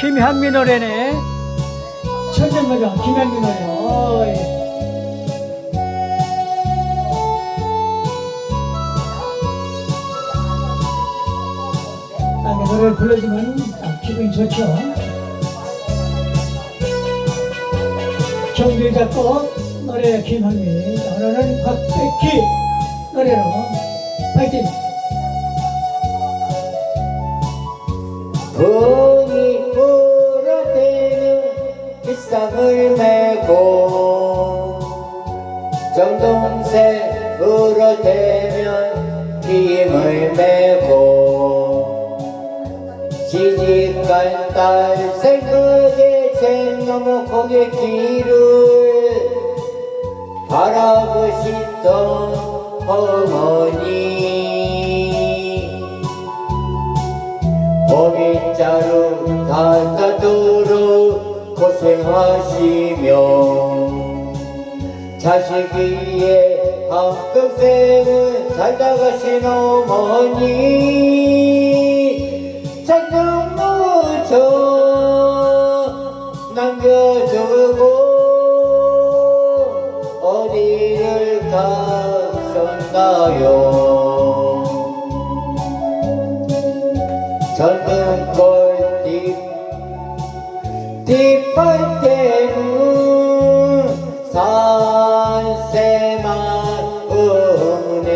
김현미 노래네. 천년마장 김현미 노래. 어이. 아, 노래를 불러주면 아, 기분이 좋죠. 정규 작곡 노래 김현미 오늘은 박백희 노래로 파이팅 붕 빗상을 메고 정동새으로 대면 힘을 메고 시집간 딸 생각에 쟁너무 고개 길을 바라보시던 어머니. 어빗자루 닫아두루 고생하시며 자식 위에 한평생을 살다 가신 어머니 잔뜩 무쳐 남겨주고 어디를 가셨나요? 젊은 꼴띠 뒷발대는 산세만 오네.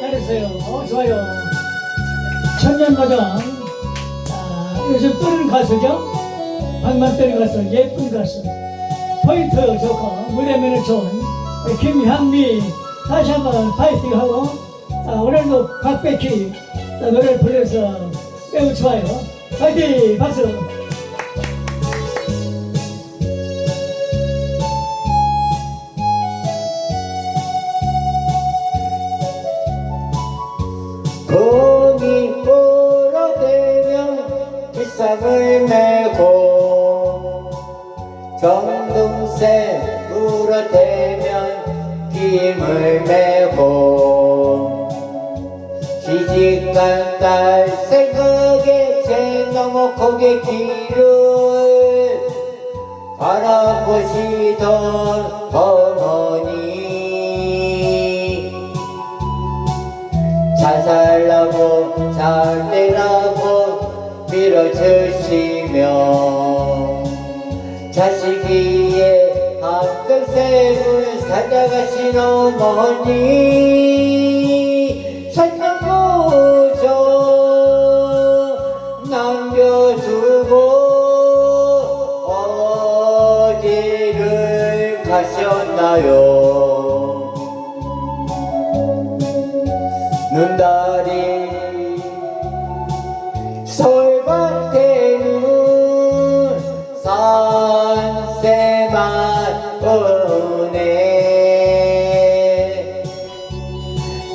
잘했어요. 어, 좋아요. 천년마장 아, 요즘 뜨는 가수죠? 방만 뜨는 가수 예쁜 가수. 포인트 좋고 무대면은 좋은 김현미. 다시 한번 파이팅하고. 아, 오늘도 박백희 아, 노래를 불러서 매우 좋아요 파이팅 박수. 봄이 불어대면 빗상을 메고 정동새 울어대면 김을 메고 시집간 딸 생각에 고개 길을 바라보시던 어머니. 잘 살라고 잘 되라고 밀어주시며 자식 위에 한평생을 살아가신 어머니 남겨두고 어디를 가셨나요? 오네.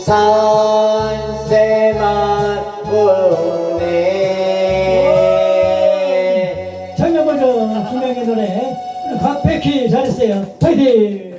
산새만 백희 잘했어요. 파이팅